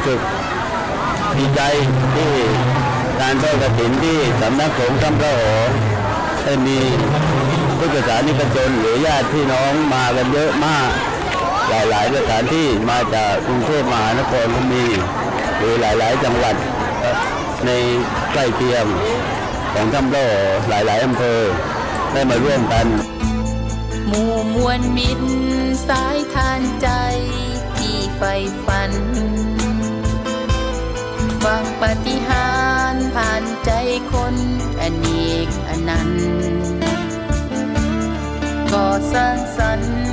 รู้สึกดีใจที่การทอดกระถินที่สำนักสงฆ์ถ้ำพระโอได้มีพุทธศาสนิกชนหรือญาติพี่น้องมากันเยอะมาก หลายๆสถานที่มาจากกรุงเทพมหานครก็มีหรือหลายๆ จังหวัดในใกล้เคียงของถ้ำพระโอหลายๆอำเภอได้มาร่วมกันหมู่มวลมิตรสายทานใจที่ใฝ่ฝัน ฟังปฏิหารผ่านใจคนอเนกอนันต์ก่อสร้างสรรค์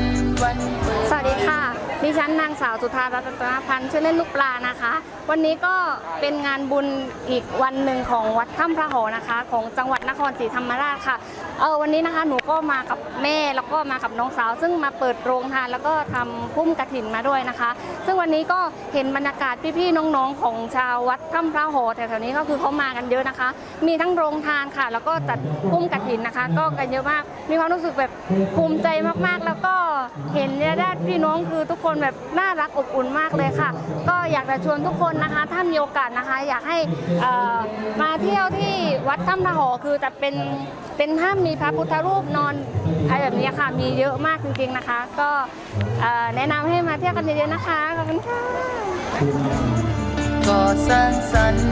ดิฉันนางสาวสุธารัตนพันธ์ชื่อเล่นลูกปลานะคะ วันนี้ก็เป็นงานบุญอีกวันหนึ่งของวัดถ้ำพระโหนะคะ ของจังหวัดนครศรีธรรมราชค่ะเออวันนี้นะคะหนูก็มากับแม่แล้วก็มากับน้องสาว ซึ่งมาเปิดโรงทานแล้วก็ทำพุ่มกระถินมาด้วยนะคะ ซึ่งวันนี้ก็เห็นบรรยากาศพี่ๆน้องๆ ของชาววัดถ้ำพระโหแถวๆนี้ก็คือเขามากันเยอะนะคะ มีทั้งโรงทานค่ะ แล้วก็จัดพุ่มกระถินนะคะ ก็กันเยอะมากมีความรู้สึกแบบภูมิใจมากๆ แล้วก็เห็นญาติพี่น้องคือทุกคนคนแบบน่ารักอบอุ่นมากเลยค่ะ ก็อยากจะชวนทุกคนนะคะ ถ้ามีโอกาสนะคะ อยากให้มาเที่ยวที่วัดถ้ำพระโหคือจะเป็นเป็นถ้ำมีพระพุทธรูปนอนอะไรแบบนี้ค่ะมีเยอะมากจริงๆนะคะ ก็แนะนำให้มาเที่ยวกันเยอะๆนะคะขอบคุณค่ะก่อสร้างสรรค์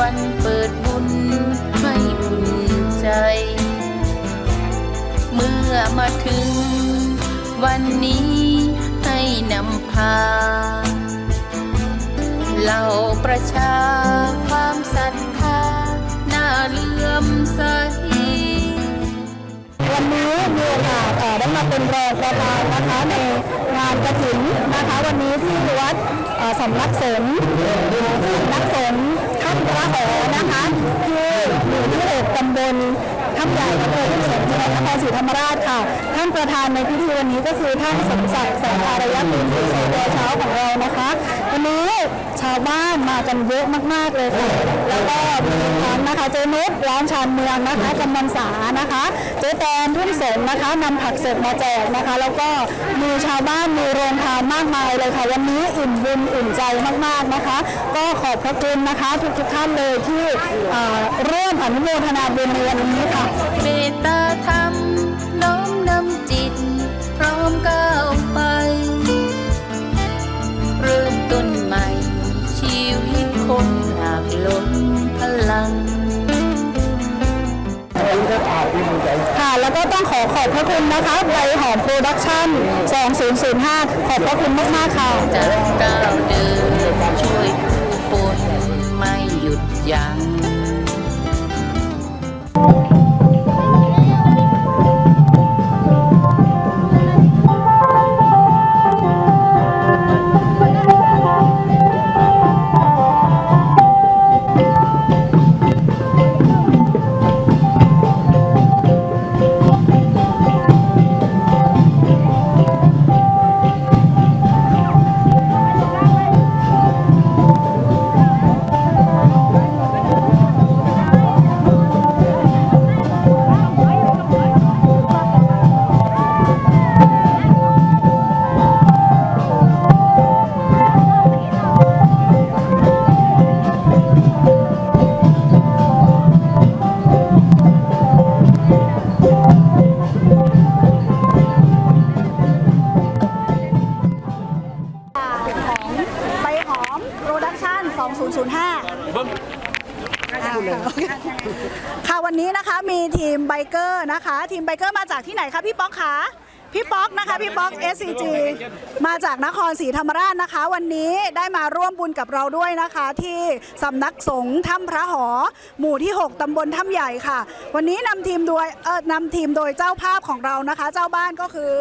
วันเปิดบุญให้อุ่นใจ เมื่อมาถึงวันนี้ ให้นำพาเหล่าประชาความศรัทธาน่าเลื่อมใสวันนี้มีโอกาสได้มาเป็นรองประธานนะคะในงานกระถินนะคะวันนี้ที่วัดสำนักสงฆ์สำนักสงฆ์ถ้ำพระหอนะคะที่อยู่ที่หกตำบล ถ้ำใหญ่อำเภอทุ่งสงศ์จังหวัดนครศรีธรรมราชค่ะ ท่านประธานในพิธีวันนี้ก็คือท่านสมศักดิ์สังอารยกุลที่สวเช้าของเรานะคะ วันนี้ชาวบ้านมากันเยอะมากๆเลยค่ะ แล้วก็มีทั้งนะคะเจนุชร้านชานเมืองนะคะกำนันสานะคะ เจ๊แตนทุ่งสงนะคะนำผักสดมาแจกนะคะ แล้วก็มีชาวบ้านมีโรงทานมากมายเลยค่ะ วันนี้อิ่มบุญอิ่มใจมากๆนะคะ ก็ขอบพระคุณนะคะทุกๆท่านเลยที่เอ่อร่วมอนุโมทนาบุญในวันนี้ค่ะเมตตาธรรมน้อมนำจิต พร้อมก้าวไป เริ่มต้นใหม่ ชีวิตคนหากล้นพลังค่ะ แล้วก็ต้องขอขอบพระคุณนะคะใบหอมโปรดักชั่น 2005 ขอบพระคุณมากๆค่ะ จะก้าวเดินช่วยผู้คนไม่หยุดยัง้ง ค่ะวันนี้นะคะมีทีมไบเกอร์นะคะ ทีมไบเกอร์มาจากที่ไหนคะพี่ป๊อกคะพี่ป๊อกนะคะพี่ป๊อก SCG มาจากนครศรีธรรมราชนะคะ วันนี้ได้มาร่วมบุญกับเราด้วยนะคะ ที่สำนักสงฆ์ถ้ำพระหอ หมู่ที่ 6ตำบลถ้ำใหญ่ค่ะ วันนี้นำทีมโดยเออนำทีมโดยเจ้าภาพของเรานะคะ เจ้าบ้านก็คือ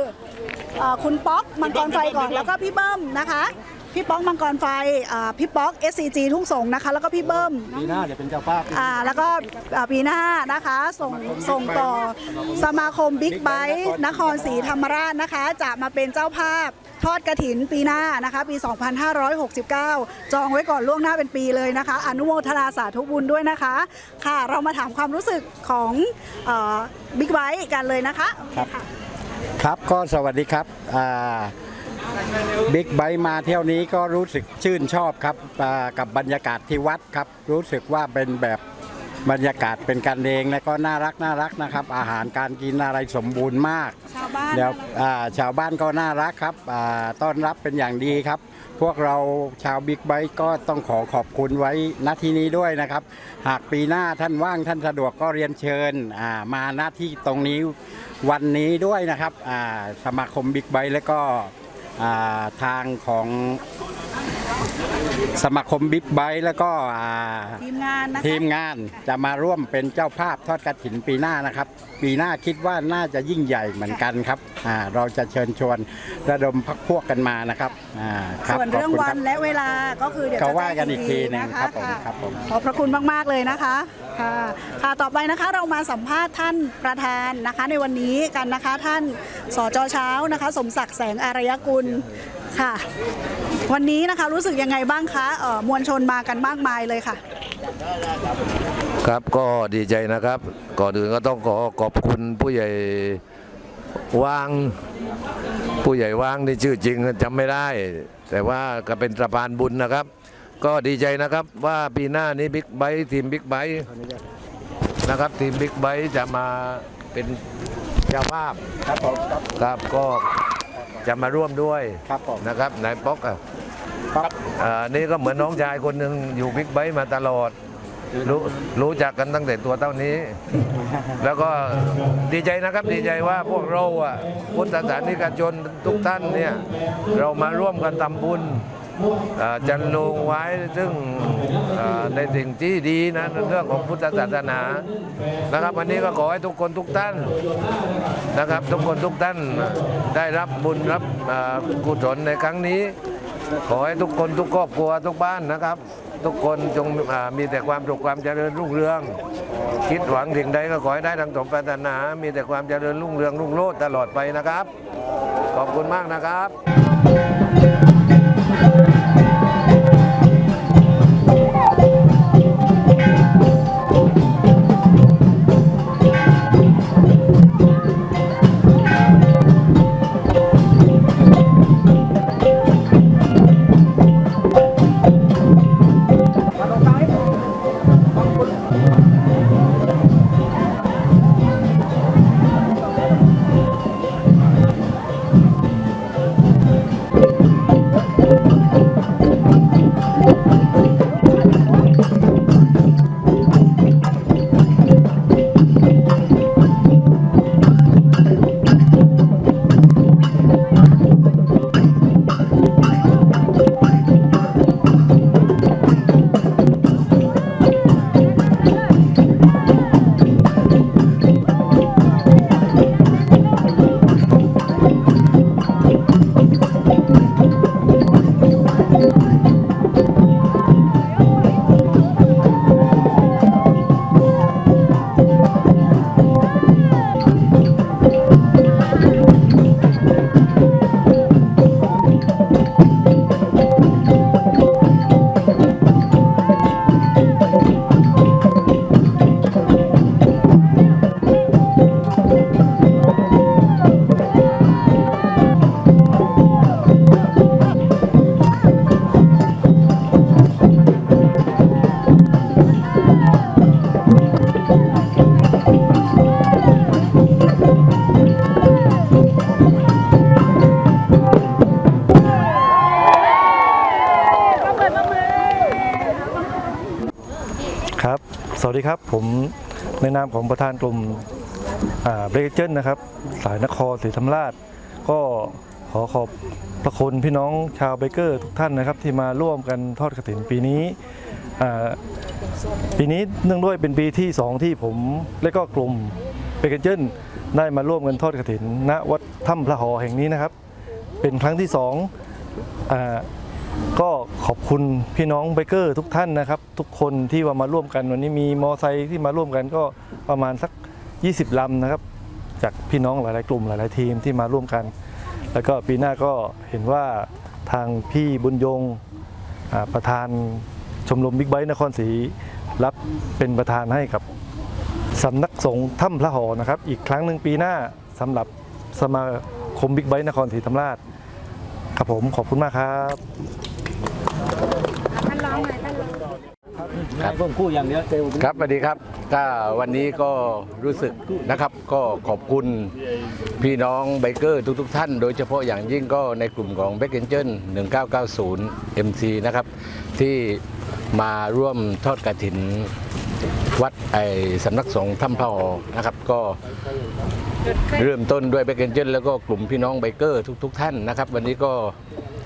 เอ่อคุณป๊อกมังกรไฟก่อนแล้วก็พี่เบิ้มนะคะ พี่ป๊อกมังกรไฟอ่าพี่ป๊อก SCG ทุ่งสงนะคะ แล้วก็พี่เบิ้มปีหน้าจะเป็นเจ้าภาพอ่าแล้วก็อ่าปีหน้านะคะ ส่งส่งต่อสมาคมบิ๊กไบค์นครศรีธรรมราชนะคะ จะมาเป็นเจ้าภาพทอดกระถินปีหน้านะคะ ปี 2569 จองไว้ก่อนล่วงหน้าเป็นปีเลยนะคะ อนุโมทนาสาธุบุญด้วยนะคะ ค่ะเรามาถามความรู้สึกของบิ๊กไบค์กันเลยนะคะ ครับ ครับก็สวัสดีครับอ่า บิ๊กไบค์มาเที่ยวนี้ก็รู้สึกชื่นชอบครับอ่ากับบรรยากาศที่วัดครับ รู้สึกว่าเป็นแบบบรรยากาศเป็นกันเองและก็น่ารักน่ารักนะครับ อาหารการกินอะไรสมบูรณ์มากชาวบ้านเดี๋ยวอ่าชาวบ้านก็น่ารักครับอ่าต้อนรับเป็นอย่างดีครับ พวกเราชาวบิ๊กไบค์ก็ต้องขอขอบคุณไว้ณที่นี้ด้วยนะครับ หากปีหน้าท่านว่างท่านสะดวกก็เรียนเชิญอ่ามาหน้าที่ตรงนี้วันนี้ด้วยนะครับอ่าสมาคมบิ๊กไบค์และก็อ่า ทางของ สมาคมบิ๊กไบค์แล้วก็อ่าทีมงานนะคะ ทีมงานจะมาร่วมเป็นเจ้าภาพทอดกระถินปีหน้านะครับ ปีหน้าคิดว่าน่าจะยิ่งใหญ่เหมือนกันครับอ่าเราจะเชิญชวนระดมพักพวกกันมานะครับอ่าคบส่วนเรื่องขบคุณวัคนบและเวลาก็คือเดี๋ยวเขาจะว่ากันอีกทีหนึ่งนะคะครับผมค่ะครับผม ขอบพระคุณมาก ๆ เลยนะคะค่ะค่ะต่อไปนะคะเรามาสัมภาษณ์ท่านประธานนะคะ ในวันนี้กันนะคะท่านสจเช้านะคะ สมศักดิ์แสงอารยกุล ค่ะ วันนี้นะคะรู้สึกยังไงบ้างคะเอ่อมวลชนมากันมากมายเลยค่ะ ครับก็ดีใจนะครับ ก่อนอื่นก็ต้องขอขอบคุณผู้ใหญ่วาง ผู้ใหญ่วางนี่ชื่อจริงจำไม่ได้ แต่ว่าก็เป็นสะพานบุญนะครับ ก็ดีใจนะครับว่าปีหน้านี้บิ๊กไบค์ทีมบิ๊กไบค์นะครับทีมบิ๊กไบค์จะมาเป็นเจ้าภาพครับผมครับก็ จะมาร่วมด้วยครับผมนะครับนายป๊อกอะครับอ่านี่ก็เหมือนน้องชายคนหนึ่งอยู่บิ๊กไบค์มาตลอด รู้รู้จักกันตั้งแต่ตัวเท่านี้ แล้วก็ดีใจนะครับดีใจว่าพวกเราอะพุทธศาสนิกชนทุกท่านเนี่ยเรามาร่วมกันทำบุญอ่าจันลงไว้ซึ่งอ่าในสิ่งที่ดีนะเรื่องของพุทธศาสนานะครับ วันนี้ก็ขอให้ทุกคนทุกท่าน นะครับ ทุกคนทุกท่านได้รับบุญรับกุศลในครั้งนี้ ขอให้ทุกคนทุกครอบครัวทุกบ้านนะครับ ทุกคนจงมีแต่ความสุขความเจริญรุ่งเรือง คิดหวังสิ่งใดก็ขอให้ได้ดังสมปรารถนา มีแต่ความเจริญรุ่งเรืองรุ่งโรจน์ตลอดไปนะครับ ขอบคุณมากนะครับครับ สวัสดีครับ ผมในนามของประธานกลุ่มเบรกเจนนะครับ สายนครศรีธรรมราช ก็ขอขอบพระคุณพี่น้องชาวเบเกอร์ทุกท่านนะครับ ที่มาร่วมกันทอดกระถินปีนี้ปีนี้เนื่องด้วยเป็นปีที่ 2 ที่ผมและก็กลุ่มเบเกอร์เจนได้มาร่วมกันทอดกระถินณวัดถ้ำพระหอแห่งนี้นะครับ เป็นครั้งที่สองอ ก็ขอบคุณพี่น้องไบเกอร์ทุกท่านนะครับ ทุกคนที่ว่ามาร่วมกันวันนี้มีมอไซค์ที่มาร่วมกันก็ประมาณสัก 20ลำนะครับ จากพี่น้องหลาย ๆ กลุ่มหลาย ๆ ทีมที่มาร่วมกัน แล้วก็ปีหน้าก็เห็นว่าทางพี่บุญยงประธานชมรมบิ๊กไบค์นครศรีรับเป็นประธานให้กับสำนักสงฆ์ถ้ำพระหอนะครับ อีกครั้งหนึ่งปีหน้าสำหรับสมาคมบิ๊กไบค์นครศรีธรรมราชครับผมขอบคุณมากครับ ท่านร้องหน่อยท่านร้อง ครับสวัสดีครับก็วันนี้ก็รู้สึกนะครับก็ขอบคุณพี่น้องไบเกอร์ทุกๆ ท่าน โดยเฉพาะอย่างยิ่งก็ในกลุ่มของ b a c k a n g e l 1990 MC นะครับที่มาร่วมทอดกระถินวัดไอสำนักสงฆ์ถ้ำพระหอนะครับก็เริ่มต้นด้วย b a c k a n g e l แล้วก็กลุ่มพี่น้องไบเกอร์ทุก ๆ ท่านนะครับ วันนี้ก็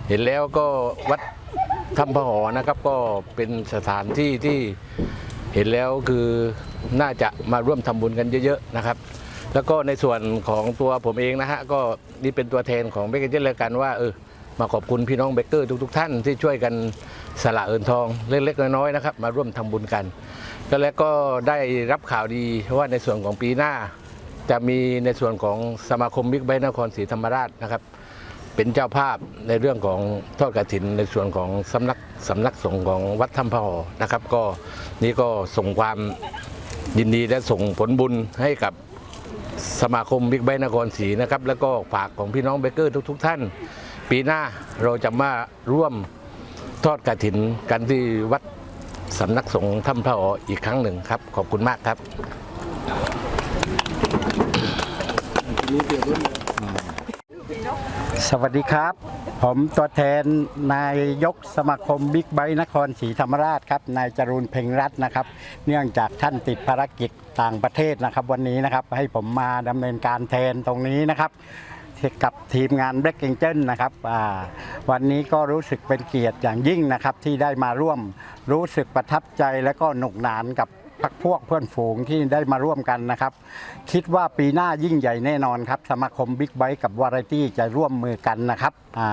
เห็นแล้วก็วัด ถ้ำพระหอนะครับก็เป็นสถานที่ที่เห็นแล้วคือน่าจะมาร่วมทำบุญกันเยอะๆนะครับ แล้วก็ในส่วนของตัวผมเองนะฮะก็นี่เป็นตัวแทนของเบเกอร์เจนเลยกันว่าเออมาขอบคุณพี่น้องเบเกอร์ทุกๆ ท่านที่ช่วยกันสละเอินทองเล็กๆน้อยๆนะครับ มาร่วมทำบุญกันก็แล้วก็ได้รับข่าวดีว่าในส่วนของปีหน้า จะมีในส่วนของสมาคมบิ๊กไบค์นครศรีธรรมราชนะครับ เป็นเจ้าภาพในเรื่องของทอดกระถินในส่วนของสำนักสำนักสงฆ์ของวัดถ้ำพระหอนะครับ ก็นี่ก็ส่งความยินดีและส่งผลบุญให้กับสมาคมบิ๊กไบค์นครศรีนะครับ แล้วก็ฝากของพี่น้องเบเกอร์ทุก ๆ ท่าน ปีหน้าเราจะมาร่วมทอดกระถินกันที่วัดสำนักสงฆ์ถ้ำพระหออีกครั้งหนึ่งครับ ขอบคุณมากครับ สวัสดีครับ ผมตัวแทนนายยกสมาคมบิ๊กไบค์นครศรีธรรมราชครับนายจรูนเพ็งรัตน์นะครับ เนื่องจากท่านติดภารกิจต่างประเทศนะครับ วันนี้นะครับให้ผมมาดำเนินการแทนตรงนี้นะครับกับทีมงาน Black Angel นะครับอ่าวันนี้ก็รู้สึกเป็นเกียรติอย่างยิ่งนะครับที่ได้มาร่วมรู้สึกประทับใจและก็หนุกหนานกับ พักพวกเพื่อนฝูงที่ได้มาร่วมกันนะครับ คิดว่าปีหน้ายิ่งใหญ่แน่นอนครับ สมาคมบิ๊กไบค์กับวาไรตี้จะร่วมมือกันนะครับอ่า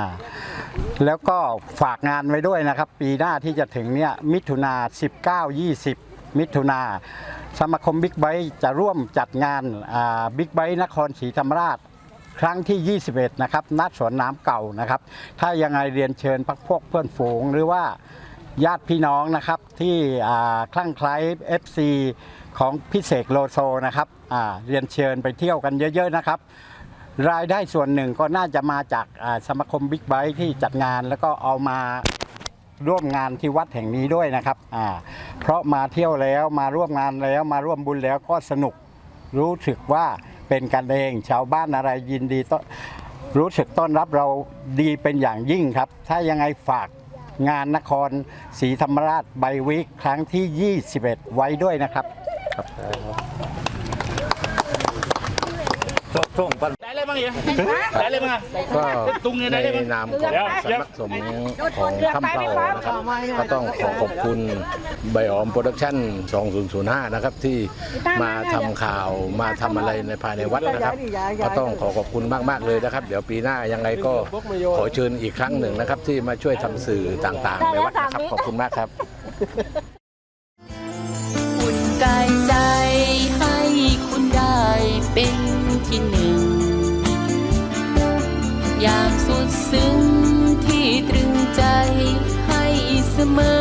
แล้วก็ฝากงานไว้ด้วยนะครับ ปีหน้าที่จะถึงเนี่ยมิถุนา19 20 มิถุนาสมาคมบิ๊กไบค์จะร่วมจัดงานบิ๊กไบค์นครศรีธรรมราชครั้งที่ 21 นะครับณสวนน้ำเก่านะครับ ถ้ายังไงเรียนเชิญพักพวกเพื่อนฝูงหรือว่า ญาติพี่น้องนะครับที่คลั่งไคล้ FC ของพิเศษโลโซนะครับเรียนเชิญไปเที่ยวกันเยอะๆนะครับ รายได้ส่วนหนึ่งก็น่าจะมาจากสมาคมบิ๊กไบค์ที่จัดงานแล้วก็เอามาร่วมงานที่วัดแห่งนี้ด้วยนะครับเพราะมาเที่ยวแล้วมาร่วมงานแล้วมาร่วมบุญแล้วก็สนุกรู้สึกว่าเป็นกันเองชาวบ้านอะไรยินดีต้อนรู้สึกต้อนรับเราดีเป็นอย่างยิ่งครับ ถ้ายังไงฝาก งานนครศรีธรรมราชไบวิกครั้งที่ 21 ไว้ด้วยนะครับ ก็ในนามของสำนักสงฆ์ของถ้ำเปานะครับก็ต้องขอขอบคุณใบออมโปรดักชั่น 2005 นะครับ ที่มาทำข่าวมาทำอะไรในภายในวัดนะครับ ก็ต้องขอขอบคุณมาก ๆ เลยนะครับ เดี๋ยวปีหน้ายังไงก็ขอเชิญอีกครั้งหนึ่งนะครับ ที่มาช่วยทำสื่อต่างๆ ในวัดนะครับขอบคุณมากครับ เสมอ